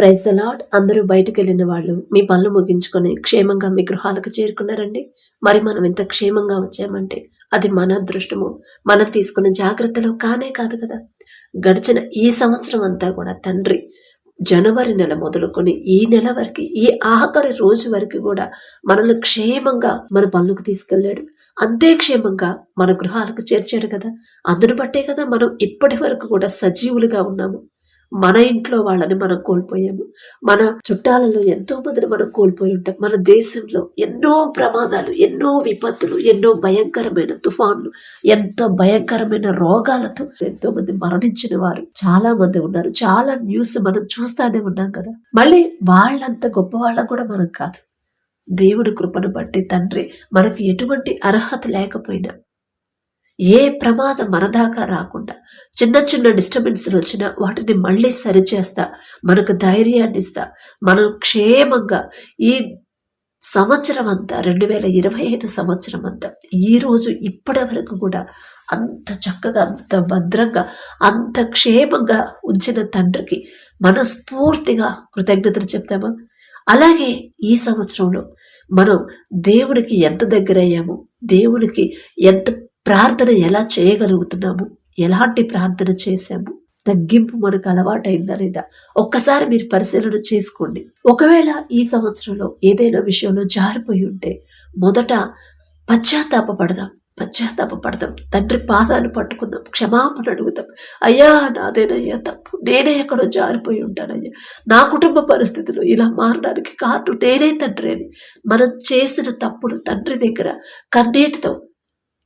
Praise the lord అందరూ బయటకు వెళ్ళిన వాళ్ళు మీ పనులు ముగించుకొని క్షేమంగా మీ గృహాలకు చేరుకున్నారండి. మరి మనం ఇంత క్షేమంగా వచ్చామంటే అది మన అదృష్టము. మనం తీసుకున్న జాగ్రత్తలు కానే కాదు కదా. గడిచిన ఈ సంవత్సరం అంతా కూడా తండ్రి జనవరి నెల మొదలుకొని ఈ నెల వరకు ఈ ఆఖరి రోజు వరకు కూడా మనల్ని క్షేమంగా మన పనులకు తీసుకెళ్ళాడు. అంతే క్షేమంగా మన గృహాలకు చేర్చాడు కదా. అందును బట్టే కదా మనం ఇప్పటి వరకు కూడా సజీవులుగా ఉన్నాము. మన ఇంట్లో వాళ్ళని మనం కోల్పోయాము. మన చుట్టాలలో ఎంతో మందిని మనం కోల్పోయి ఉంటాం. మన దేశంలో ఎన్నో ప్రమాదాలు ఎన్నో విపత్తులు ఎన్నో భయంకరమైన తుఫాన్లు ఎంతో భయంకరమైన రోగాలతో ఎంతో మంది మరణించిన వారు చాలా మంది ఉన్నారు. చాలా న్యూస్ మనం చూస్తానే ఉన్నాం కదా. మళ్ళీ వాళ్ళంత గొప్ప వాళ్ళం కూడా మనం కాదు. దేవుడి కృపను బట్టి తండ్రి మనకి ఎటువంటి అర్హత లేకపోయినా ఏ ప్రమాదం మనదాకా రాకుండా చిన్న చిన్న డిస్టర్బెన్స్లు వచ్చినా వాటిని మళ్ళీ సరిచేస్తా మనకు ధైర్యాన్ని ఇస్తా. మనం క్షేమంగా ఈ సంవత్సరం అంతా రెండు వేల ఇరవై ఐదు సంవత్సరం అంతా ఈరోజు ఇప్పటి వరకు కూడా అంత చక్కగా అంత భద్రంగా అంత క్షేమంగా ఉంచిన తండ్రికి మనస్ఫూర్తిగా కృతజ్ఞతలు చెప్తామా? అలాగే ఈ సంవత్సరంలో మనం దేవుడికి ఎంత దగ్గరయ్యాము దేవుడికి ఎంత ప్రార్థన ఎలా చేయగలుగుతున్నాము? ఎలాంటి ప్రార్థన చేశాము? తగ్గింపు మనకు అలవాటైందా లేదా? ఒక్కసారి మీరు పరిశీలన చేసుకోండి. ఒకవేళ ఈ సంవత్సరంలో ఏదైనా విషయంలో జారిపోయి ఉంటే మొదట పశ్చాత్తాపడదాం పశ్చాత్తాపడదాం తండ్రి పాదాలు పట్టుకుందాం. క్షమాపణ అడుగుదాం. అయ్యా నాదేనయ్యా తప్పు. నేనే ఎక్కడో జారిపోయి ఉంటానయ్యా. నా కుటుంబ పరిస్థితులు ఇలా మారడానికి కారణం నేనే తండ్రి అని మనం చేసిన తప్పులు తండ్రి దగ్గర కన్నీటితో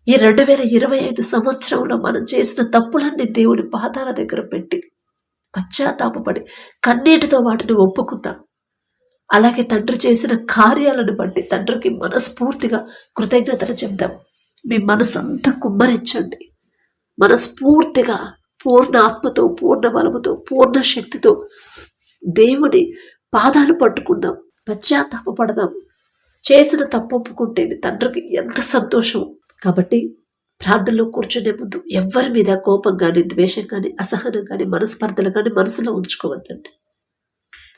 ఈ రెండు వేల ఇరవై ఐదు సంవత్సరంలో మనం చేసిన తప్పులన్నీ దేవుడి పాదాల దగ్గర పెట్టి పశ్చాత్తాపడి కన్నీటితో వాటిని ఒప్పుకుందాం. అలాగే తండ్రి చేసిన కార్యాలను బట్టి తండ్రికి మనస్ఫూర్తిగా కృతజ్ఞతలు చెప్దాం. మీ మనసంతా అంతా కుమ్మరించండి. మనస్ఫూర్తిగా పూర్ణ ఆత్మతో పూర్ణ బలముతో పూర్ణ శక్తితో దేవుని పాదాలు పట్టుకుందాం. పశ్చాత్తాపడదాం చేసిన తప్పు ఒప్పుకుంటేనే తండ్రికి ఎంత సంతోషం. కాబట్టి ప్రార్థనలో కూర్చునే ముందు ఎవరి మీద కోపం కానీ ద్వేషం కానీ అసహనం కానీ మనస్పర్ధలు కానీ మనసులో ఉంచుకోవద్దండి.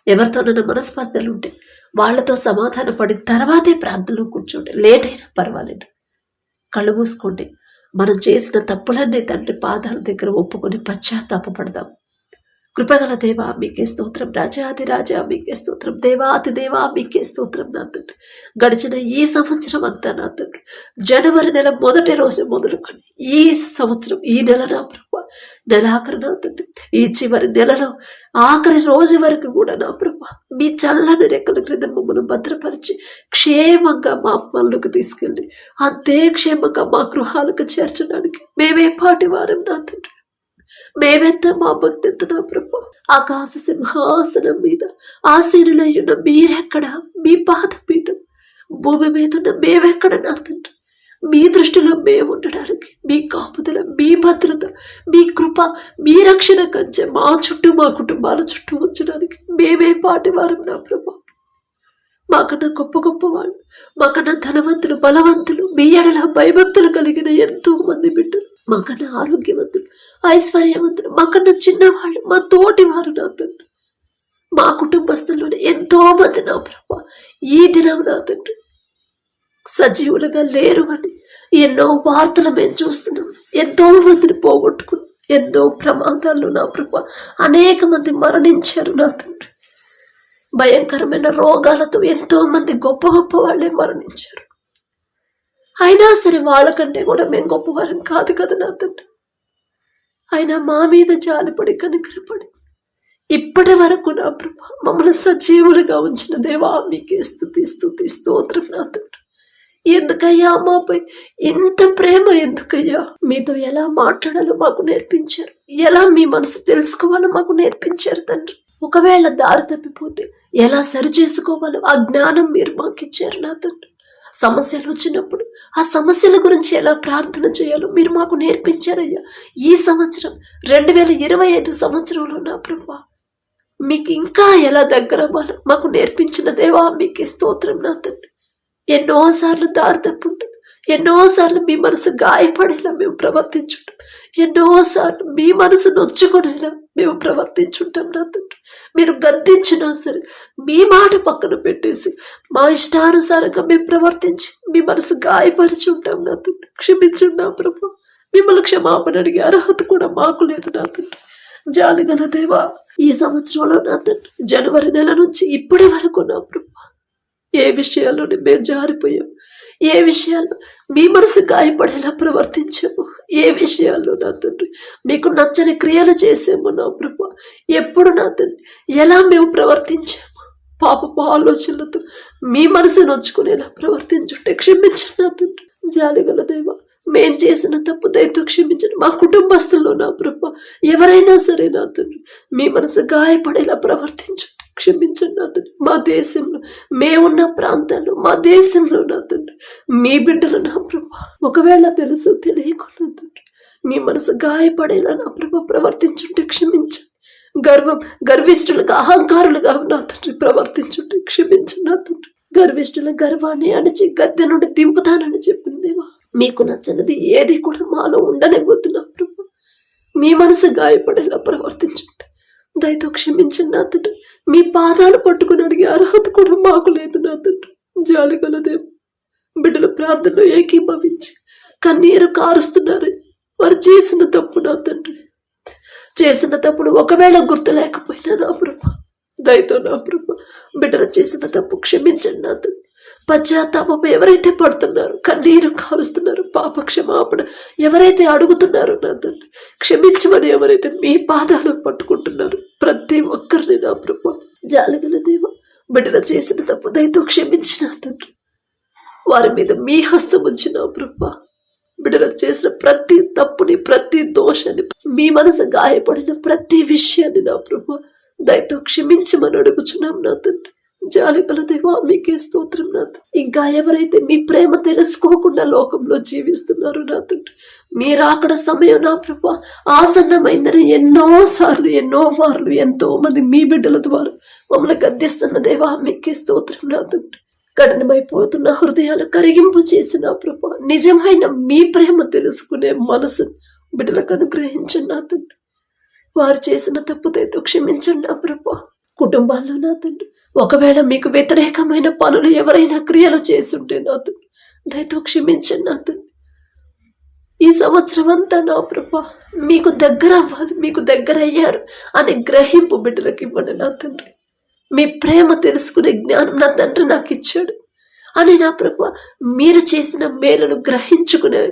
ఎవరితోనైనా మనస్పర్ధలు ఉంటే వాళ్ళతో సమాధాన పడిన తర్వాతే ప్రార్థనలో కూర్చోండి. లేట్ అయినా పర్వాలేదు. కళ్ళు మూసుకోండి. మనం చేసిన తప్పులన్నీ తండ్రి పాదాల దగ్గర ఒప్పుకొని పశ్చాత్తాపడదాం కృపగల దేవా మీకే స్తోత్రం. రాజాది రాజా మీకే స్తోత్రం. దేవాతి దేవా మీకే స్తోత్రం నా తండ్రి గడిచిన ఈ సంవత్సరం అంతా నా తండ్రి జనవరి నెల మొదటి రోజు మొదలుకొని ఈ సంవత్సరం ఈ నెల నా ప్రభు నెలాఖరి నా తండ్రి ఈ చివరి నెలలో ఆఖరి రోజు వరకు కూడా నా ప్రభు మీ చల్లని రెక్కల క్రింద మమ్మల్ని భద్రపరిచి క్షేమంగా మా పనులకు తీసుకెళ్ళి అంతే క్షేమంగా మా గృహాలకు చేర్చడానికి మేమే పాటి వారం నా తండ్రి మేమెంత మా భక్తి నా ప్రభు. ఆకాశ సింహాసనం మీద ఆశీనులయ్యున్న మీరెక్కడ? మీ పాదపీఠం. భూమి మీద ఉన్న మేమెక్కడ నా తండ్రి? మీ దృష్టిలో మేము ఉండడానికి మీ కాపుదల మీ భద్రత మీ కృప మీ రక్షణ కంచె మా చుట్టూ మా కుటుంబాల చుట్టూ ఉంచడానికి మేమే పాటివారం నా ప్రభు. మాకన్నా గొప్ప గొప్ప వాళ్ళు మాకన్నా ధనవంతులు బలవంతులు మీ ఎడల భయభక్తులు కలిగిన ఎంతో మంది బిడ్డలు. మాకన్నా ఆరోగ్యవంతులు ఐశ్వర్యవంతులు మాకన్నా చిన్నవాళ్ళు మా తోటి వారు నా తండ్రి మా కుటుంబస్తుల్లోనే ఎంతో మంది నా ప్రభ ఈ దినం నా తండ్రి సజీవులుగా లేరు అని ఎన్నో వార్తలు మేము చూస్తున్నాం. ఎంతో మందిని పోగొట్టుకున్నాం. ఎంతో ప్రమాదాలు నా ప్రభ అనేక మంది మరణించారు నా తండ్రి భయంకరమైన రోగాలతో ఎంతో మంది గొప్ప గొప్ప వాళ్ళే మరణించారు. అయినా సరే వాళ్ళకంటే కూడా మేము గొప్పవారం కాదు కదా నా తండ్రి అయినా మా మీద జాలిపడి కనికరపడి ఇప్పటి వరకు నా ప్రభ మమ్మల్ని సజీవులుగా ఉంచిన దేవా మీకే స్థుతి స్థుతి స్తోత్రం నా తండ్రి ఎందుకయ్యా మాపై ఇంత ప్రేమ ఎందుకయ్యా? మీతో ఎలా మాట్లాడాలో మాకు నేర్పించారు. ఎలా మీ మనసు తెలుసుకోవాలో మాకు నేర్పించారు తండ్రి. ఒకవేళ దారి తప్పిపోతే ఎలా సరి చేసుకోవాలో ఆ జ్ఞానం మీరు మాకు ఇచ్చారు నా తండ్రి సమస్యలు వచ్చినప్పుడు ఆ సమస్యల గురించి ఎలా ప్రార్థన చేయాలో మీరు మాకు నేర్పించారయ్యా. ఈ సంవత్సరం రెండు వేల ఇరవై ఐదు సంవత్సరంలో నా ప్రభా మీకు ఇంకా ఎలా దగ్గర అవ్వాలో మాకు నేర్పించిన దేవా మీకే స్తోత్రం నా తండ్రి. ఎన్నోసార్లు దారి తప్పుంటుంది ఎన్నోసార్లు మీ మనసు గాయపడేలా మేము ప్రవర్తించుంటాం. ఎన్నోసార్లు మీ మనసు నొచ్చుకునేలా మేము ప్రవర్తించుంటాం నా తండ్రి. మీరు గద్దించినా సరే మీ మాట పక్కన పెట్టేసి మా ఇష్టానుసారంగా మేము ప్రవర్తించి మీ మనసు గాయపరిచి ఉంటాం నా తండ్రి క్షమించున్నా ప్రభు. మిమ్మల్ని క్షమాపణ అడిగే అర్హత కూడా మాకు లేదు నా తండ్రి. జాలిగల దేవా ఈ సంవత్సరంలో నా తండ్రి జనవరి నెల నుంచి ఇప్పటి వరకు నా ప్రభు ఏ విషయాల్లోనే మేము జారిపోయాం. ఏ విషయాల్లో మీ మనసు గాయపడేలా ప్రవర్తించాము. ఏ విషయాల్లో నా తండ్రి? మీకు నచ్చని క్రియలు చేసాము నా ప్రభు. ఎప్పుడు నా తండ్రి? ఎలా మేము ప్రవర్తించాము? పాపపు ఆలోచనలతో మీ మనసు నొచ్చుకునేలా ప్రవర్తించుంటే క్షమించండి నా తండ్రి. జాలిగల దేవా మేం చేసిన తప్పు దయతో క్షమించండి. మా కుటుంబస్తుల్లో నా ప్రభు ఎవరైనా సరే నా తండ్రి మీ మనసు గాయపడేలా ప్రవర్తించు. క్షమించండి నా తండ్రి. మా దేశంలో మేమున్న ప్రాంతాల్లో మా దేశంలో నా తండ్రి. మీ బిడ్డలు నా ప్రభా. ఒకవేళ తెలుసు తెలియకుండా తండ్రి. మీ మనసు గాయపడేలా నా ప్రభా ప్రవర్తించుంటే క్షమించండి. గర్వం గర్విష్ఠులుగా అహంకారులుగా నా తండ్రి ప్రవర్తించుంటే క్షమించండి నా తండ్రి. గర్విష్ఠుల గర్వాన్ని అణిచి గద్దె నుండి దింపుతానని చెప్పింది దేవా మీకు నచ్చనిది ఏది కూడా మాలో ఉండనివ్వద్దు నా ప్రభు. మీ మనసు గాయపడేలా ప్రవర్తించుంటే దయతో క్షమించండి నా తండ్రి మీ పాదాలు పట్టుకుని అడిగే అర్హత కూడా మాకు లేదు నా తండ్రి జాలి కలదేమో బిడ్డల ప్రార్థనలో ఏకీభవించి కన్నీరు కారుస్తున్నారు. వారు చేసిన తప్పు నా తండ్రి. చేసిన తప్పుడు ఒకవేళ గుర్తు లేకపోయినా నా ప్రభు. దయతో నా ప్రభు బిడ్డలు చేసిన తప్పు క్షమించండి నా తండ్రి పశ్చాత్తాపం ఎవరైతే పడుతున్నారు కన్నీరు కారుస్తున్నారు పాప క్షమాపణ ఎవరైతే అడుగుతున్నారో నా తండ్రి క్షమించమని ఎవరైతే మీ పాదాలు పట్టుకుంటున్నారు ప్రతి ఒక్కరిని నా ప్రభు జాలగల దేవ బిడ్డలు చేసిన తప్పు దయతో క్షమించిన తండ్రి వారి మీద మీ హస్తం ఉంచిన ప్రభు. బిడ్డలు చేసిన ప్రతి తప్పుని ప్రతి దోషాన్ని మీ మనసు గాయపడిన ప్రతి విషయాన్ని నా ప్రభు దయతో క్షమించమని అడుగుచున్నాం నా తండ్రి జాలికల దేవా మీకే స్తోత్రం నాథ. ఇంకా ఎవరైతే మీ ప్రేమ తెలుసుకోకుండా లోకంలో జీవిస్తున్నారు నా మీరు అక్కడ సమయం నా ప్రభ. ఆసన్నమైందని ఎన్నో సార్లు ఎన్నో మార్లు ఎంతో మంది మీ బిడ్డల ద్వారా మమ్మల్ని గద్దిస్తున్న దేవా మీకే స్తోత్రం నా కఠినమైపోతున్న హృదయాలు కరిగింపు చేసిన ప్రభ నిజమైన మీ ప్రేమ తెలుసుకునే మనసు బిడ్డలకు అనుగ్రహించండి నా వారు చేసిన తప్పుదైతే క్షమించండి నా ప్రభా. కుటుంబాల్లో నా తండ్రి ఒకవేళ మీకు వ్యతిరేకమైన పనులు ఎవరైనా క్రియలు చేస్తుంటే నా తండ్రి దయతో క్షమించండి నా తండ్రి. ఈ సంవత్సరం అంతా నా ప్రభా మీకు దగ్గర అవ్వాలి మీకు దగ్గర అయ్యారు అనే గ్రహింపు బిడ్డలకు ఇవ్వండి నా తండ్రి. మీ ప్రేమ తెలుసుకునే జ్ఞానం నా తండ్రి నాకు ఇచ్చాడు అని నా ప్రభా మీరు చేసిన మేలును గ్రహించుకునే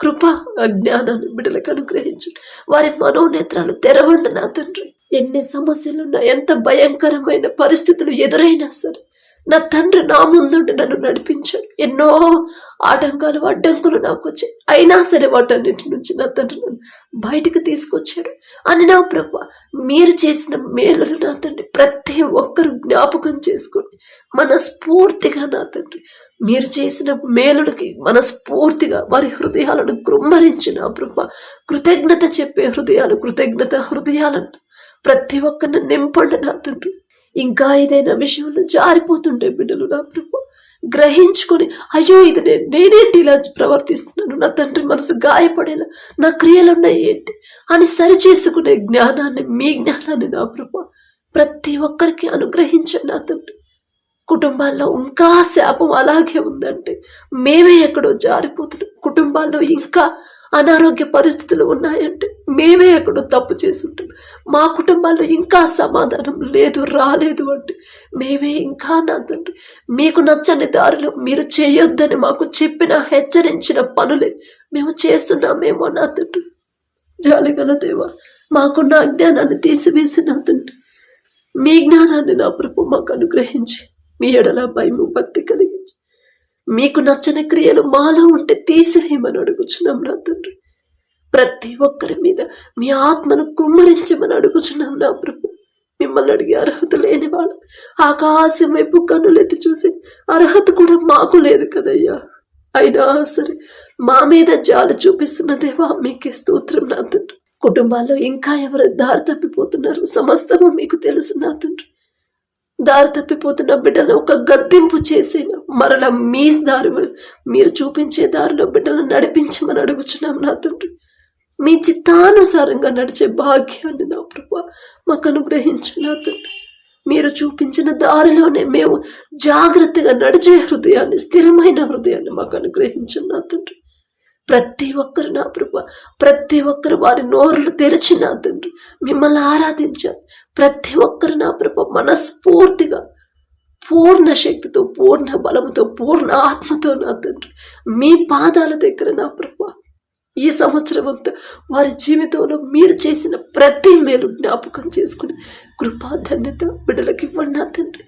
కృప ఆ జ్ఞానాన్ని బిడ్డలకు అనుగ్రహించండి. వారి మనోనేత్రాలు తెరవండి నా తండ్రి. ఎన్ని సమస్యలున్నా ఎంత భయంకరమైన పరిస్థితులు ఎదురైనా సరే నా తండ్రి నా ముందుండి నన్ను నడిపించాడు. ఎన్నో ఆటంకాలు అడ్డంకులు నాకు వచ్చాయి. అయినా సరే వాటన్నిటి నుంచి నా తండ్రి నన్ను బయటకు తీసుకొచ్చాడు. అని నా ప్రభు మీరు చేసిన మేలులు నా తండ్రి ప్రతి ఒక్కరు జ్ఞాపకం చేసుకొని మనస్ఫూర్తిగా నా తండ్రి మీరు చేసిన మేలులకి మనస్ఫూర్తిగా వారి హృదయాలను కృమ్మరించి నా ప్రభు కృతజ్ఞత చెప్పే హృదయాలు కృతజ్ఞత హృదయాలను ప్రతి ఒక్కరిని నింపండి నా తండ్రి. ఇంకా ఏదైనా విషయంలో జారిపోతుంటే బిడ్డలు నా ప్రభు గ్రహించుకొని అయ్యో ఇది నేను నేనేంటి ఇలా ప్రవర్తిస్తున్నాను? నా తండ్రి మనసు గాయపడేలా నా క్రియలున్నాయి ఏంటి? అని సరిచేసుకునే జ్ఞానాన్ని మీ జ్ఞానాన్ని నా ప్రభు ప్రతి ఒక్కరికి అనుగ్రహించండి నా తండ్రి. కుటుంబాల్లో ఇంకా శాపం అలాగే ఉందంటే మేమే ఎక్కడో జారిపోతున్నాం. కుటుంబాల్లో ఇంకా అనారోగ్య పరిస్థితులు ఉన్నాయంటే మేమే ఎక్కడో తప్పు చేస్తుంటాం. మా కుటుంబాల్లో ఇంకా సమాధానం లేదు రాలేదు అంటే మేమే ఇంకా నా తండ్రి. మీకు నచ్చని దారిలో మీరు చేయొద్దని మాకు చెప్పిన హెచ్చరించిన పనులే మేము చేస్తున్నామేమో నా తండ్రి. జాలిగల దేవా మాకున్న అజ్ఞానాన్ని తీసివేసి నా తండ్రి. మీ జ్ఞానాన్ని నా ప్రభు మాకు అనుగ్రహించి మీ ఎడల భయము భక్తి కలిగించి మీకు నచ్చని క్రియలు మాలో ఉంటే తీసివేయమని అడుగుచున్నాం నా తండ్రి. ప్రతి ఒక్కరి మీద మీ ఆత్మను కుమ్మరించమని అడుగుచున్నాం నా ప్రభు. మిమ్మల్ని అడిగే అర్హత లేని వాళ్ళు. ఆకాశం వైపు కన్నులెత్తి చూసి అర్హత కూడా మాకు లేదు కదయ్యా. అయినా సరే మా మీద జాలు చూపిస్తున్న దేవా మీకే స్తోత్రం నా తండ్రి. కుటుంబాల్లో ఇంకా ఎవరు దారి తప్పిపోతున్నారు? సమస్తము మీకు తెలుసు నా తండ్రి. దారి తప్పిపోతున్న బిడ్డలను ఒక గద్దింపు చేసి మరలా మీ దారి మీరు చూపించే దారిలో బిడ్డలను నడిపించమని అడుగుచున్నాం నా తండ్రి. మీ చిత్తానుసారంగా నడిచే భాగ్యాన్ని నా ప్రభా మాకు అనుగ్రహించు నా తండ్రి. మీరు చూపించిన దారిలోనే మేము జాగ్రత్తగా నడిచే హృదయాన్ని స్థిరమైన హృదయాన్ని మాకు అనుగ్రహించు నా తండ్రి. ప్రతి ఒక్కరు నా ప్రభ ప్రతి ఒక్కరు వారి నోరులు తెరిచి నా తండ్రి మిమ్మల్ని ఆరాధించాలి. ప్రతి ఒక్కరు నా ప్రభు మనస్ఫూర్తిగా పూర్ణ శక్తితో పూర్ణ బలముతో పూర్ణ ఆత్మతో నా తండ్రి మీ పాదాల దగ్గర నా ప్రభ ఈ సంవత్సరం అంతా వారి జీవితంలో మీరు చేసిన ప్రతి మేలు జ్ఞాపకం చేసుకుని కృపా ధన్యత బిడ్డలకు ఇవ్వండి నా తండ్రి.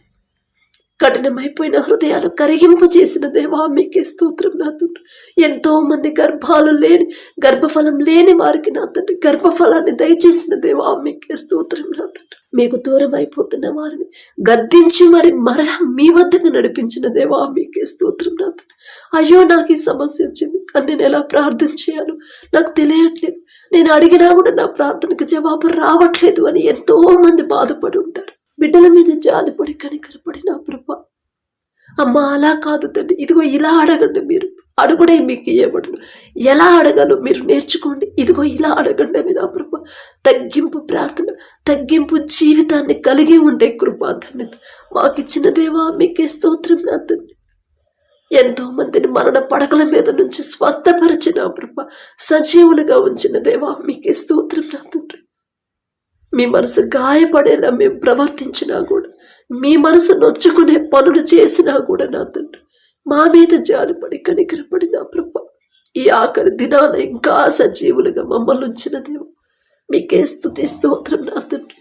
కఠినమైపోయిన హృదయాలు కరిగింపు చేసిన దేవా మీకే స్తోత్రం నా తండ్రి ఎంతో మంది గర్భాలు లేని గర్భఫలం లేని వారికి నా తండ్రి గర్భఫలాన్ని దయచేసిన దేవా మీకే స్తోత్రం నా తండ్రి మీకు దూరం అయిపోతున్న వారిని గద్దించి మరి మరలా మీ వద్దకు నడిపించిన దేవా మీకే స్తోత్రం నా తండ్రి అయ్యో నాకు ఈ సమస్య వచ్చింది. కానీ నేను ఎలా ప్రార్థన చేయాలో నాకు తెలియట్లేదు. నేను అడిగినా కూడా నా ప్రార్థనకు జవాబు రావట్లేదు అని ఎంతో మంది బాధపడి ఉంటారు. బిడ్డల మీద జాలిపడి కనికరపడి నా ప్రభ. అమ్మ అలా కాదు తండ్రి ఇదిగో ఇలా అడగండి మీరు. అడుగుడే మీకు ఇవ్వబడును ఎలా అడగాలో మీరు నేర్చుకోండి. ఇదిగో ఇలా అడగండి అని నా ప్రభ. తగ్గింపు ప్రార్థన తగ్గింపు జీవితాన్ని కలిగి ఉండే కృప ధన్యత. మాకిచ్చిన దేవా మీకే స్తోత్రం నా తండ్రి ఎంతో మందిని మరణ పడకల మీద నుంచి స్వస్థపరిచిన ప్రభ. సజీవులుగా ఉంచిన దేవా మీకే స్తోత్రం నా తండ్రి మీ మనసు గాయపడేలా మేము ప్రవర్తించినా కూడా మీ మనసు నొచ్చుకునే పనులు చేసినా కూడా నా తండ్రి మా మీద జాలిపడి కనికరపడి నా ప్రభ. ఈ ఆఖరి దినాన ఇంకా సజీవులుగా మమ్మల్ని ఉంచిన దేవు మీకే స్థుతి స్తోత్రం నా తండ్రి.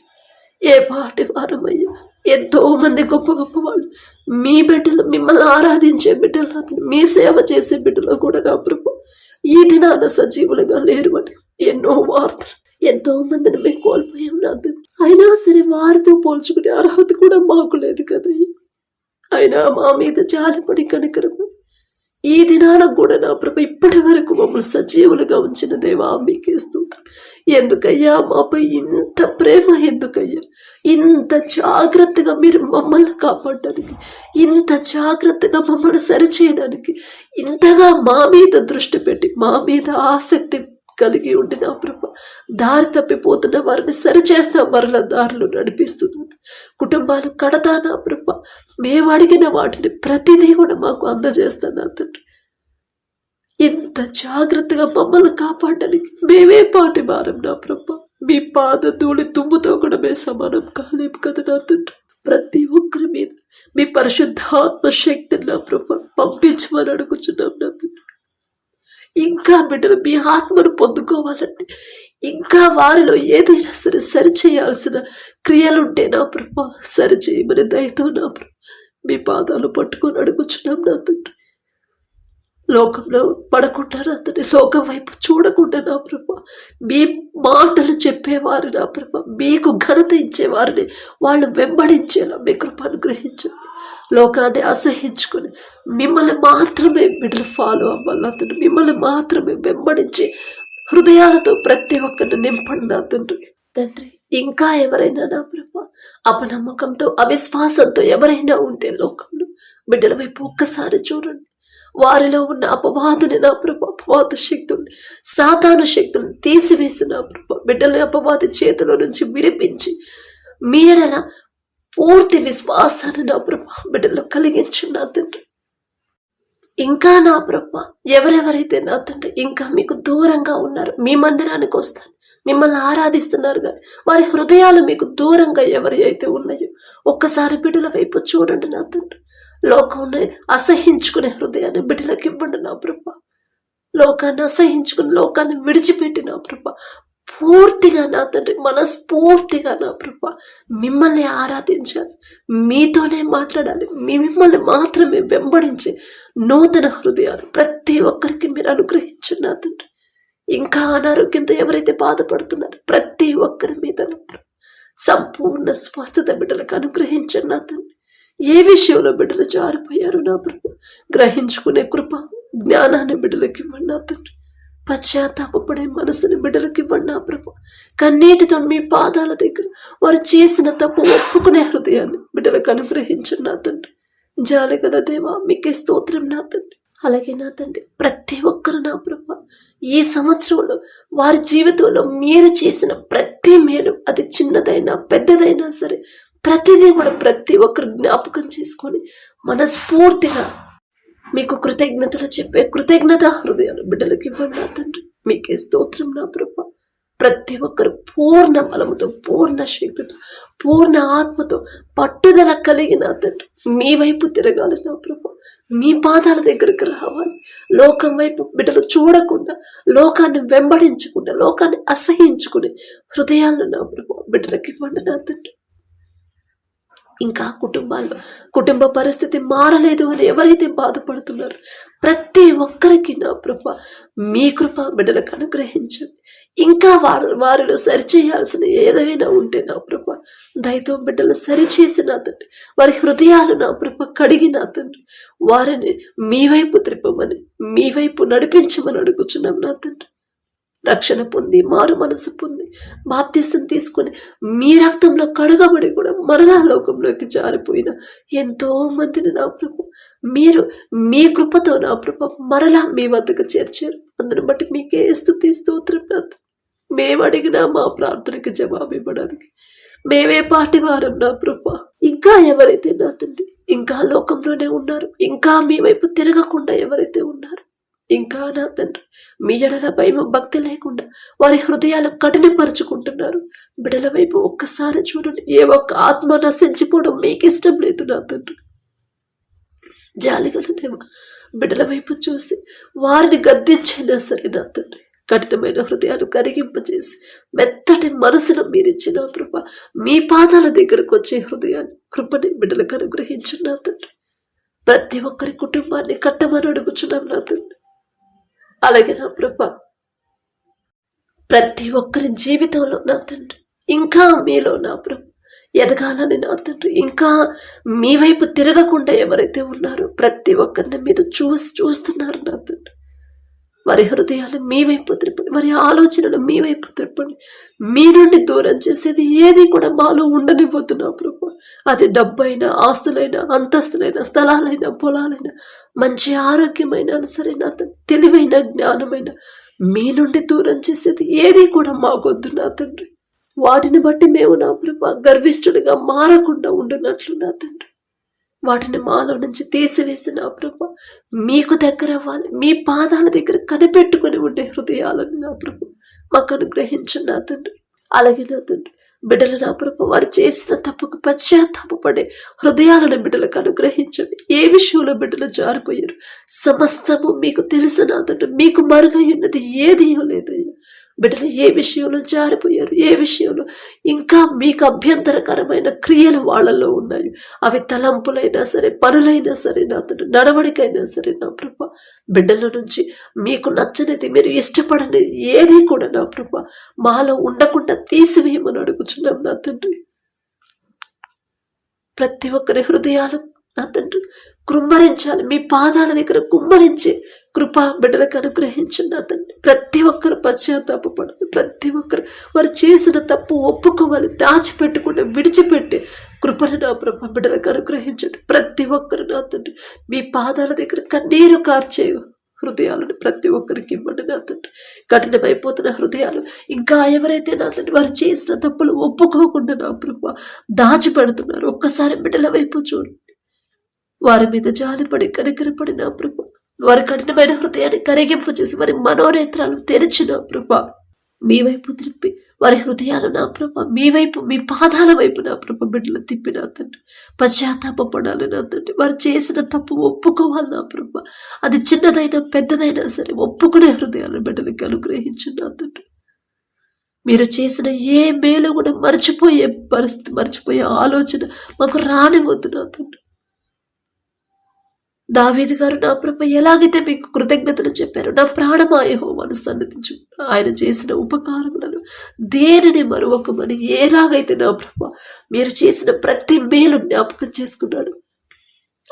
ఏ పాటి వారమయ్యా ఎంతో మంది గొప్ప గొప్ప వాళ్ళు మీ బిడ్డలు మిమ్మల్ని ఆరాధించే బిడ్డలు నా తండ్రి మీ సేవ చేసే బిడ్డలు కూడా నా ప్రభు. ఈ దినాన సజీవులుగా లేరు అని ఎన్నో వార్తలు ఎంతో మందిని మేము కోల్పోయాం నా అయినా సరే వారితో పోల్చుకునే అర్హత కూడా మాకు లేదు కదా అయినా మా మీద జాలిపడి కనుకరము ఈ దినాల కూడా నా ప్రభ ఇప్పటి వరకు మమ్మల్ని సజీవులుగా ఉంచిన దేవా మీకే స్తోత్రం. ఎందుకయ్యా మాపై ఇంత ప్రేమ ఎందుకయ్యా? ఇంత జాగ్రత్తగా మీరు మమ్మల్ని కాపాడడానికి ఇంత జాగ్రత్తగా మమ్మల్ని సరిచేయడానికి ఇంతగా మా మీద దృష్టి పెట్టి మా మీద ఆసక్తి కలిగి ఉండి నా ప్రభ దారి తప్పిపోతున్న వారిని సరిచేస్తా మరల దారిలో నడిపిస్తున్నది. కుటుంబాలు కడతా నా ప్రభ మేము అడిగిన వాటిని ప్రతిదీ కూడా మాకు అందజేస్తా నా తండ్రి. ఇంత జాగ్రత్తగా మమ్మల్ని కాపాడడానికి మేమే పాటి వారం నా ప్రభ. మీ పాద ధూళి తుమ్ముతో కూడా మేము సమానం కాలేము కదా నా తండ్రి. ప్రతి ఒక్కరి మీద మీ పరిశుద్ధాత్మ శక్తిని నా ప్రభ పంపించమని అడుగుచున్నాం నా తండ్రి. ఇంకా బిడ్డలు మీ ఆత్మను పొందుకోవాలంటే ఇంకా వారిలో ఏదైనా సరే సరిచేయాల్సిన క్రియలుంటే నా ప్రభ సరిచేయమని దయతో నా ప్రభ మీ పాదాలు పట్టుకొని అడుగుచున్నాం నా తండ్రి. లోకంలో పడకుండా నా తండ్రి లోకం వైపు చూడకుండా నా ప్రభ మీ మాటలు చెప్పేవారు నా ప్రభ మీకు ఘనత ఇచ్చేవారిని వాళ్ళు వెంబడించేలా మీ కృప అనుగ్రహించండి లోకాన్ని అసహించుకొని మిమ్మల్ని మాత్రమే బిడ్డలు ఫాలో అవ్వాలి అతను మిమ్మల్ని మాత్రమే వెంబడించి హృదయాలతో ప్రతి ఒక్కరిని నింపండి నా తండ్రి. తండ్రి ఇంకా ఎవరైనా నా ప్రభ అపనమ్మకంతో అవిశ్వాసంతో ఎవరైనా ఉంటే లోకంలో బిడ్డల వైపు ఒక్కసారి చూడండి. వారిలో ఉన్న అపవాదుని నా ప్రభ అపవాద శక్తుల్ని సాతాను శక్తుల్ని తీసివేసి నా ప్రభ బిడ్డల అపవాది చేతిలో నుంచి విడిపించి మీడల పూర్తి విశ్వాసాన్ని నా ప్రభా బిడ్డలో కలిగించు నా తండ్రి. ఇంకా నా ప్రభ ఎవరెవరైతే నా తండ్రి ఇంకా మీకు దూరంగా ఉన్నారు మీ మందిరానికి వస్తారు మిమ్మల్ని ఆరాధిస్తున్నారు కానీ వారి హృదయాలు మీకు దూరంగా ఎవరి అయితే ఉన్నాయో ఒక్కసారి బిడ్డల వైపు చూడండి నా తండ్రి. లోకాన్ని అసహించుకునే హృదయాన్ని బిడ్డలకు ఇవ్వండి నా ప్రభ. లోకాన్ని అసహించుకుని లోకాన్ని విడిచిపెట్టి నా ప్రభ పూర్తిగా నా తండ్రి మనస్ఫూర్తిగా నా ప్రభ మిమ్మల్ని ఆరాధించాలి. మీతోనే మాట్లాడాలి. మీ మిమ్మల్ని మాత్రమే వెంబడించి నూతన హృదయాలు ప్రతి ఒక్కరికి మీరు అనుగ్రహించండి నా తండ్రి. ఇంకా అనారోగ్యంతో ఎవరైతే బాధపడుతున్నారో ప్రతి ఒక్కరి మీద సంపూర్ణ స్వస్థత బిడ్డలకు అనుగ్రహించండి నా తండ్రి. ఏ విషయంలో బిడ్డలు జారిపోయారు నా ప్రభు గ్రహించుకునే కృప జ్ఞానాన్ని బిడ్డలకి ఇవ్వండి నా తండ్రి. పశ్చాత్తాపడే మనసుని బిడ్డలకి ఇవ్వండి ఆ ప్రభు. కన్నీటితో మీ పాదాల దగ్గర వారు చేసిన తప్పు ఒప్పుకునే హృదయాన్ని బిడ్డలకు అనుగ్రహించండి నా తండ్రి. జాలిగల దేవా మీకే స్తోత్రం నా తండ్రి. అలాగే నా తండ్రి ప్రతి ఒక్కరు నా ప్రభు. ఈ సంవత్సరంలో వారి జీవితంలో మీరు చేసిన ప్రతి మేలు అది చిన్నదైనా పెద్దదైనా సరే ప్రతిదీ కూడా ప్రతి ఒక్కరు జ్ఞాపకం చేసుకొని మనస్ఫూర్తిగా మీకు కృతజ్ఞతలు చెప్పే కృతజ్ఞత హృదయాలు బిడ్డలకి ఇవ్వండి నా తండ్రి. మీకే స్తోత్రం నా ప్రభ. ప్రతి ఒక్కరు పూర్ణ బలముతో పూర్ణ శక్తితో పూర్ణ ఆత్మతో పట్టుదల కలిగిన తండ్రి. మీ వైపు తిరగాలి నా ప్రభ. మీ పాదాల దగ్గరికి రావాలి. లోకం వైపు బిడ్డలు చూడకుండా లోకాన్ని వెంబడించకుండా లోకాన్ని అసహించుకునే హృదయాలను నా ప్రభు బిడ్డలకి ఇవ్వండి నా తండ్రి. ఇంకా కుటుంబాల్లో. కుటుంబ పరిస్థితి మారలేదు అని ఎవరైతే బాధపడుతున్నారు ప్రతి ఒక్కరికి నా కృప మీ కృప బిడ్డలకు అనుగ్రహించండి. ఇంకా వారు వారిలో సరిచేయాల్సిన ఏదైనా ఉంటే నా కృప. దయతో బిడ్డలు సరిచేసి నా తండ్రి వారి హృదయాలు నా కృప కడిగి నా తండ్రి వారిని మీ వైపు త్రిప్పమని మీ వైపు నడిపించమని అడుగుచున్నాం నా తండ్రి. రక్షణ పొంది మారు మనసు పొంది బాప్తిస్తం తీసుకొని మీ రక్తంలో కడగబడి కూడా మరలా లోకంలోకి జారిపోయిన ఎంతో మందిని నా ప్రభు. మీరు మీ కృపతో నా ప్రభు మరలా మీ వద్దకు చేర్చారు. అందుని బట్టి మీకే స్థుతి స్తోత్రం నాథ్. మేము అడిగినా మా ప్రార్థనకి జవాబు ఇవ్వడానికి. మేమే పాటి వారం నా ప్రభు. ఇంకా ఎవరైతే నా తండ్రి ఇంకా లోకంలోనే ఉన్నారు ఇంకా మీ వైపు తిరగకుండా ఎవరైతే ఉన్నారు ఇంకా నా తండ్రి మీ ఎడల భయం భక్తి లేకుండా వారి హృదయాలు కఠినపరుచుకుంటున్నారు. బిడల వైపు ఒక్కసారి చూడండి ఏ ఒక్క ఆత్మ నశించిపోవడం మీకు ఇష్టం లేదు నా తండ్రి జాలిగల దేవ బిడల వైపు చూసి వారిని గద్దించైనా సరే నా తండ్రి కఠినమైన హృదయాలు కరిగింపచేసి మెత్తటి మనసును మీరిచ్చిన కృప మీ పాదాల దగ్గరకు వచ్చే హృదయాన్ని కృపని బిడ్డలకు అనుగ్రహించున్నా తండ్రి ప్రతి ఒక్కరి కుటుంబాన్ని కట్టమని అడుగుచున్నాం నా తండ్రి అలాగే నా ప్రభ. ప్రతి ఒక్కరి జీవితంలో నా తండ్రి ఇంకా మీలో నా ప్రభు. ఎదగాలని నా తండ్రి ఇంకా మీ వైపు తిరగకుండా ఎవరైతే ఉన్నారో ప్రతి ఒక్కరిని మీద చూసి చూస్తున్నారు నా తండ్రి. వారి హృదయాలు మీ వైపు త్రిప్పండి వారి ఆలోచనలు మీ వైపు త్రిప్పండి మీ నుండి దూరం చేసేది ఏది కూడా మాలో ఉండనివ్వద్దు ప్రభు. అది డబ్బైనా ఆస్తులైనా అంతస్తులైనా స్థలాలైనా పొలాలైనా మంచి ఆరోగ్యమైన సరే నా తండ్రి తెలివైన జ్ఞానమైన మీ నుండి దూరం చేసేది ఏది కూడా మాకొద్దు నా తండ్రి. వాటిని బట్టి మేము నా ప్రభు గర్విష్ఠుడిగా మారకుండా ఉండునట్లు నా తండ్రి. వాటిని మాలో నుంచి తీసివేసిన ప్రభు. మీకు దగ్గర అవ్వాలి. మీ పాదాల దగ్గర కనిపెట్టుకుని ఉండే హృదయాలను నా ప్రభు. మాకు అనుగ్రహించిన నా తండ్రి. అలాగే నా తండ్రి. బిడ్డలు నా ప్రభు వారు చేసిన తప్పుకు పశ్చాత్తాపడే హృదయాలను బిడ్డలకు అనుగ్రహించండి. ఏ విషయంలో బిడ్డలు జారిపోయారు? సమస్తము మీకు తెలిసిన నా తండ్రి. మీకు మరుగై ఉన్నది ఏది లేదయ్యా బిడ్డలు ఏ విషయంలో జారిపోయారు? ఏ విషయంలో? ఇంకా మీకు అభ్యంతరకరమైన క్రియలు వాళ్ళలో ఉన్నాయి. అవి తలంపులైనా సరే పనులైనా సరే నా తండ్రి నడవడికైనా సరే నా ప్రభ. బిడ్డల నుంచి మీకు నచ్చనిది మీరు ఇష్టపడని ఏది కూడా నా ప్రభ. మాలో ఉండకుండా తీసివేయమని అడుగుచున్నాం నా తండ్రి. ప్రతి ఒక్కరి హృదయాలు నా తండ్రి కుమ్మరించాలి మీ పాదాల దగ్గర కుమ్మరించి కృపా బిడ్డలకు అనుగ్రహించండి అతన్ని. తండ్రి ప్రతి ఒక్కరు పశ్చాత్తాపడదు ప్రతి ఒక్కరు వారు చేసిన తప్పు ఒప్పుకోవాలి. దాచిపెట్టకుండా విడిచిపెట్టి కృపను నా ప్రభ బిడ్డలకు అనుగ్రహించండి. ప్రతి ఒక్కరు నా తండ్రి మీ పాదాల దగ్గర కన్నీరు కార్చేయు హృదయాలను ప్రతి ఒక్కరికి ఇవ్వండి నా తండ్రి. కఠినమైపోతున్న హృదయాలు ఇంకా ఎవరైతే నా తండ్రి వారు చేసిన తప్పులు ఒప్పుకోకుండా నా ప్రభ దాచిపెడుతున్నారు ఒక్కసారి బిడ్డల వైపు చూడండి. వారి మీద జాలిపడి కనికరపడి నా ప్రభ వారి కఠినమైన హృదయాన్ని కరిగింపు చేసి వారి మనోనేత్రాలు తెరిచిన ప్రభ. మీ వైపు త్రిప్పి వారి హృదయాలు నా ప్రభ. మీ వైపు మీ పాదాల వైపు నా ప్రభ బిడ్డలు తిప్పి నా తండ్రి. పశ్చాత్తాపడాలి నా తండ్రి. వారు చేసిన తప్పు ఒప్పుకోవాలి నా ప్రభ. అది చిన్నదైనా పెద్దదైనా సరే ఒప్పుకునే హృదయాలు బిడ్డలకి అనుగ్రహించు నా తండ్రి. మీరు చేసిన ఏ మేలు కూడా మర్చిపోయే పరిస్థితి మర్చిపోయే ఆలోచన మాకు రానివద్దు నా తండ్రి. దావీది గారు నా ప్రభ ఎలాగైతే మీకు కృతజ్ఞతలు చెప్పారు నా ప్రాణమాయహోమను సన్నతించు ఆయన చేసిన ఉపకారములను దేనిని మరొకమని ఎలాగైతే నా ప్రభ మీరు చేసిన ప్రతి మేలు జ్ఞాపకం చేసుకున్నాడు.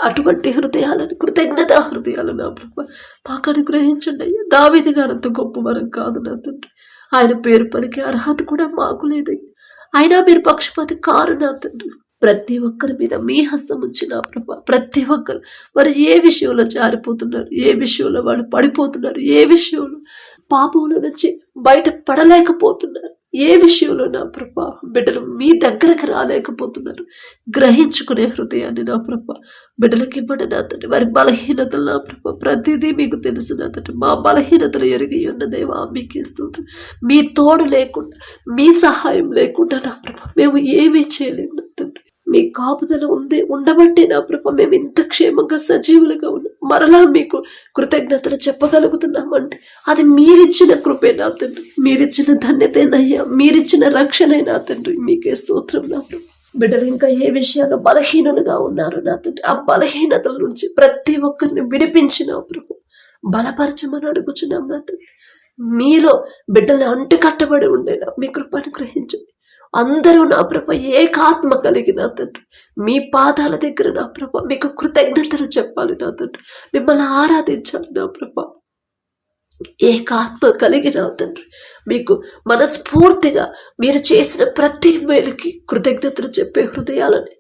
అటువంటి హృదయాలను కృతజ్ఞత హృదయాలు నా ప్రభ మాకు అనుగ్రహించండి అయ్యా. గారు గారంత గొప్ప వరం కాదు నా తండ్రి. ఆయన పేరు పలికే అర్హత కూడా మాకు లేదయ్యా. అయినా మీరు పక్షపాతి కారు నా తండ్రి. ప్రతి ఒక్కరి మీద మీ హస్తం ఉంచిన ప్రభ. ప్రతి ఒక్కరు. మరి ఏ విషయంలో జారిపోతున్నారు? ఏ విషయంలో వాళ్ళు పడిపోతున్నారు? ఏ విషయంలో? పాపంలో నుంచి బయట పడలేకపోతున్నారు. ఏ విషయంలో నా ప్రభ? బిడ్డలు మీ దగ్గరకు రాలేకపోతున్నారు. గ్రహించుకునే హృదయాన్ని నా ప్రభ. బిడ్డలకి ఇవ్వండి నా తండ్రి. వారి బలహీనతలు నా ప్రభ. ప్రతిదీ మీకు తెలుసు నా తండ్రి. మా బలహీనతలు ఎరిగి ఉన్న దేవా మీకు ఇస్తుంది మీ తోడు లేకుండా మీ సహాయం లేకుండా నా ప్రభ. మేము ఏమీ చేయలేము నా తండ్రి. మీ కాపుదల ఉంది ఉండబట్టే నా ప్రభ మేము ఇంత క్షేమంగా సజీవులుగా ఉన్నాం మరలా మీకు కృతజ్ఞతలు చెప్పగలుగుతున్నామండి. అది మీరిచ్చిన కృపే నా తండ్రి. మీరిచ్చిన ధన్యతేనయ్యా. మీరిచ్చిన రక్షణే నా తండ్రి. మీకే స్తోత్రం నా ప్రభు. బిడ్డలు ఇంకా ఏ విషయాల్లో బలహీనులుగా ఉన్నారు నా తండ్రి? ఆ బలహీనతల నుంచి ప్రతి ఒక్కరిని విడిపించిన ప్రభు. బలపరచమని అడుగుచున్నాం నా తండ్రి. మీలో బిడ్డలు అంటు కట్టబడి ఉండేలా మీ కృపను గ్రహించండి. అందరూ నా ప్రభ ఏకాత్మ కలిగిన తండ్రి. మీ పాదాల దగ్గర నా ప్రభ మీకు కృతజ్ఞతలు చెప్పాలి నా తండ్రి. మిమ్మల్ని ఆరాధించాలి నా ప్రభ. ఏకాత్మ కలిగిన తండ్రి. మీకు మనస్ఫూర్తిగా మీరు చేసిన ప్రతి మేలుకి కృతజ్ఞతలు చెప్పే హృదయాలని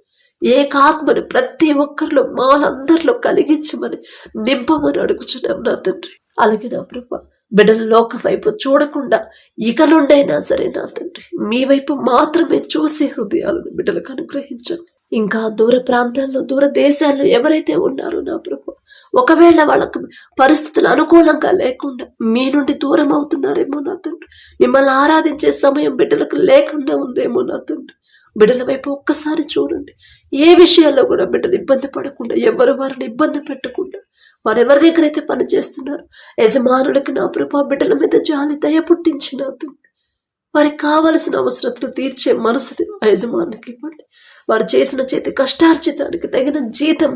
ఏకాత్మని ప్రతి ఒక్కరిలో మాలందరిలో కలిగించమని నింపమని అడుగుచున్నాం నా తండ్రి. అలాగే నా ప్రభ. బిడ్డల లోక వైపు చూడకుండా ఇక నుండైనా సరే నా తండ్రి మీ వైపు మాత్రమే చూసే హృదయాలను బిడ్డలకు అనుగ్రహించండి. ఇంకా దూర ప్రాంతాల్లో దూర దేశాల్లో ఎవరైతే ఉన్నారో నా ప్రభు ఒకవేళ వాళ్ళకు పరిస్థితులు అనుకూలంగా లేకుండా మీ నుండి దూరం అవుతున్నారేమో నా తండ్రి మిమ్మల్ని ఆరాధించే సమయం బిడ్డలకు లేకుండా ఉందేమో నా తండ్రి. బిడ్డల వైపు ఒక్కసారి చూడండి. ఏ విషయాల్లో కూడా బిడ్డలు ఇబ్బంది పడకుండా ఎవరు వారిని ఇబ్బంది పెట్టకుండా వారు ఎవరి దగ్గర అయితే పని చేస్తున్నారు యజమానులకి నా ప్రభా బిడ్డల మీద జాలి దయ పుట్టించిన తండ్రి వారికి కావలసిన అవసరతలు తీర్చే మనసుని ఆ యజమానులకి ఇవ్వండి. వారు చేసిన చేతి కష్టార్జితానికి తగిన జీతం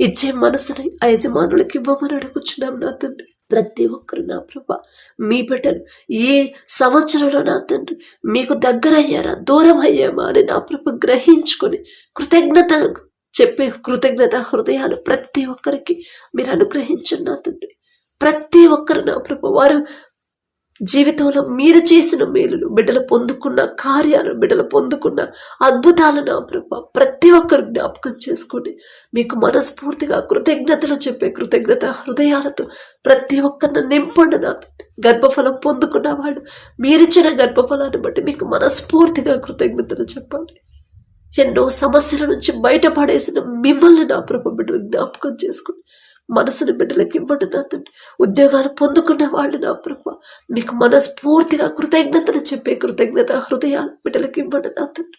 ఇచ్చే మనసుని ఆ యజమానులకి ఇవ్వమని అడుగుచున్నాం నా తండ్రి. ప్రతి ఒక్కరు నా ప్రభ మీ బిడ్డలు ఏ సంవత్సరంలో నా తండ్రి మీకు దగ్గరయ్యారా దూరం అయ్యామా అని నా ప్రభ గ్రహించుకొని కృతజ్ఞత చెప్పే కృతజ్ఞత హృదయాలు ప్రతి ఒక్కరికి మీరు అనుగ్రహించండి నా తండ్రి. ప్రతి ఒక్కరు నా ప్రభు. వారు జీవితంలో మీరు చేసిన మేలులు బిడ్డలు పొందుకున్న కార్యాలు బిడ్డలు పొందుకున్న అద్భుతాలు నా ప్రభ. ప్రతి ఒక్కరు జ్ఞాపకం చేసుకుని మీకు మనస్ఫూర్తిగా కృతజ్ఞతలు చెప్పే కృతజ్ఞత హృదయాలతో ప్రతి ఒక్కరిని నింపండి నా గర్భఫలం పొందుకున్న వాళ్ళు మీరిచ్చిన గర్భఫలాన్ని బట్టి మీకు మనస్ఫూర్తిగా కృతజ్ఞతలు చెప్పండి. ఎన్నో సమస్యల నుంచి బయటపడేసిన మిమ్మల్ని నా ప్రభు బిడ్డలు జ్ఞాపకం చేసుకుని మనసుని బిడ్డలకు ఇవ్వండి నా తండ్రి. ఉద్యోగాలు పొందుకున్న వాళ్ళు నా ప్రభు. మీకు మనస్ఫూర్తిగా కృతజ్ఞతలు చెప్పే కృతజ్ఞత హృదయాలు బిడ్డలకు ఇవ్వండి నా తండ్రి.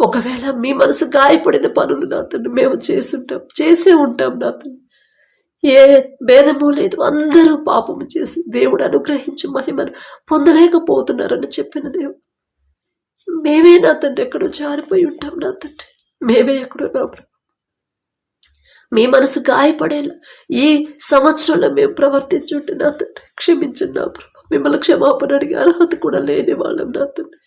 ఒకవేళ మీ మనసు గాయపడిన పనులు నా తండ్రి మేము చేసుంటాం చేసే ఉంటాం నా తండ్రి. ఏ భేదము లేదు. అందరూ పాపము చేసి దేవుడు అనుగ్రహించి మహిమను పొందలేకపోతున్నారని చెప్పిన దేవుడు. మేమే నా తండ్రి ఎక్కడో జారిపోయి ఉంటాం నా తండ్రి. మేమే ఎక్కడో నా ప్రభు. మీ మనసు గాయపడేలా ఈ సంవత్సరంలో మేము ప్రవర్తించుంటే నా తండ్రి క్షమించండి నా ప్రభు. మిమ్మల్ని క్షమాపణ అడిగే అర్హత కూడా లేని వాళ్ళం నా తండ్రి.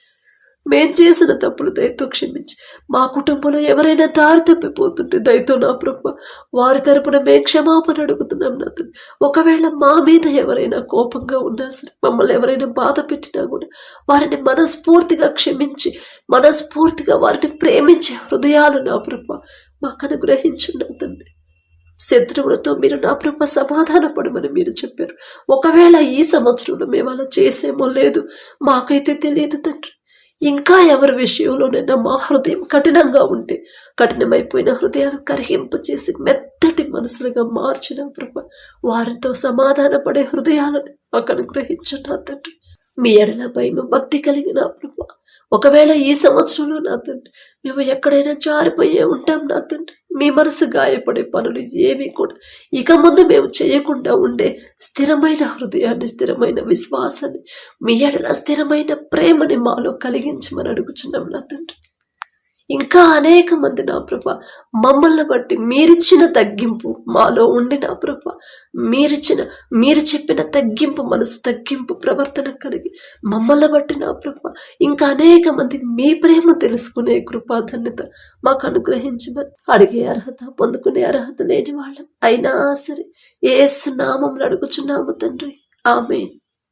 మేం చేసిన తప్పులు దయతో క్షమించి. మా కుటుంబంలో ఎవరైనా దారి తప్పిపోతుంటే దయతో నా ప్రభు వారి తరపున మేము క్షమాపణ అడుగుతున్నాం నా తండ్రి. ఒకవేళ మా మీద ఎవరైనా కోపంగా ఉన్నా సరే మమ్మల్ని ఎవరైనా బాధ పెట్టినా కూడా వారిని మనస్ఫూర్తిగా క్షమించి మనస్ఫూర్తిగా వారిని ప్రేమించే హృదయాలు నా ప్రభు మాకు అనుగ్రహించండి తండ్రి. శత్రువులతో మీరు నా ప్రభ సమాధాన పడమని మీరు చెప్పారు. ఒకవేళ ఈ సంవత్సరంలో మేము అలా చేసేమో లేదు మాకైతే తెలియదు తండ్రి. ఇంకా ఎవరి విషయంలోనైనా మా హృదయం కఠినంగా ఉంటే కఠినమైపోయిన హృదయాన్ని కరిగింపు చేసి మెత్తటి మనసులుగా మార్చిన ప్రభ వారితో సమాధాన పడే హృదయాలను మాకు అనుగ్రహించండి తండ్రి. మీ ఎడల మేము భక్తి కలిగిన ప్రభ. ఒకవేళ ఈ సంవత్సరంలో నా తండ్రి మేము ఎక్కడైనా జారిపోయే ఉంటాం నా తండ్రి. మీ మనసు గాయపడే పనులు ఏమీ కూడా ఇక ముందు మేము చేయకుండా ఉండే స్థిరమైన హృదయాన్ని స్థిరమైన విశ్వాసాన్ని మీ ఎడల స్థిరమైన ప్రేమని మాలో కలిగించమని అడుగుచున్నాం నా తండ్రి. ఇంకా అనేక మంది నా ప్రభ మమ్మల్ని బట్టి మీరిచ్చిన తగ్గింపు మాలో ఉండి నా ప్రభ. మీరిచ్చిన మీరు చెప్పిన తగ్గింపు మనసు తగ్గింపు ప్రవర్తన కలిగి మమ్మల్ని బట్టి నా ప్రభ. ఇంకా అనేక మంది మీ ప్రేమ తెలుసుకునే కృపాధన్యత మాకు అనుగ్రహించమని అడిగే అర్హత పొందుకునే అర్హత లేని వాళ్ళం. అయినా సరే ఏసు నామంలో అడుగుచున్నాము తండ్రి. ఆమె